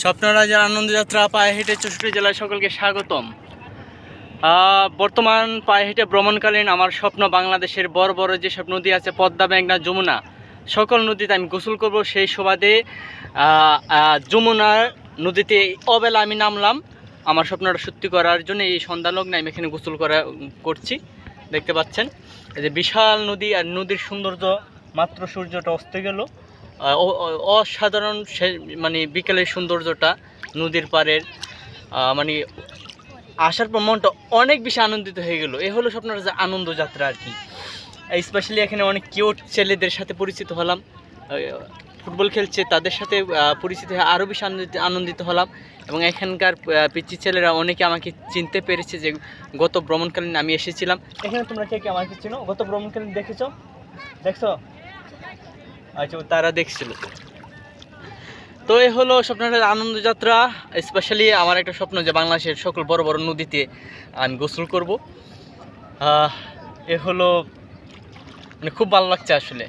স্বপ্নরাজের আনন্দযাত্রা পায়ে হেঁটে চৌষট্টি জেলায় সকলকে স্বাগতম। বর্তমান পায়ে হেঁটে ভ্রমণকালীন আমার স্বপ্ন বাংলাদেশের বড় বড় যেসব নদী আছে, পদ্মা, মেঘনা, যমুনা, সকল নদীতে আমি গোসল করব। সেই সুবাদে যমুনার নদীতে অবেলা আমি নামলাম। আমার স্বপ্নটা সত্যি করার জন্য এই সন্ধ্যা লগ্নে আমি এখানে গোসল করা, করছি। দেখতে পাচ্ছেন, এই যে বিশাল নদী আর নদীর সৌন্দর্য, মাত্র সূর্যটা অস্ত গেল। অসাধারণ মানে বিকেলের সৌন্দর্যটা, নদীর পাড়ের মানে আসার পর মনটা অনেক বেশি আনন্দিত হয়ে গেল। এ হলো স্বপ্নের যে আনন্দ যাত্রা আর কি। স্পেশালি এখানে অনেক কিউট ছেলেদের সাথে পরিচিত হলাম। ফুটবল খেলছে, তাদের সাথে পরিচিত হয়ে আরও বেশি আনন্দিত আনন্দিত হলাম। এবং এখানকার পিচ্চি ছেলেরা অনেকে আমাকে চিনতে পেরেছে যে গত ভ্রমণকালীন আমি এসেছিলাম। এখানে তোমরা কে কে আমাকে চিনো? গত ভ্রমণকালীন দেখেছ? দেখছ? আচ্ছা তারা দেখছিল। তো এই হলো স্বপ্নের আনন্দযাত্রা স্পেশালি আমার একটা স্বপ্ন যে বাংলাদেশের সকল বড় বড় নদীতে আমি গোসল করব। এ হলো মানে খুব ভালো লাগছে আসলে।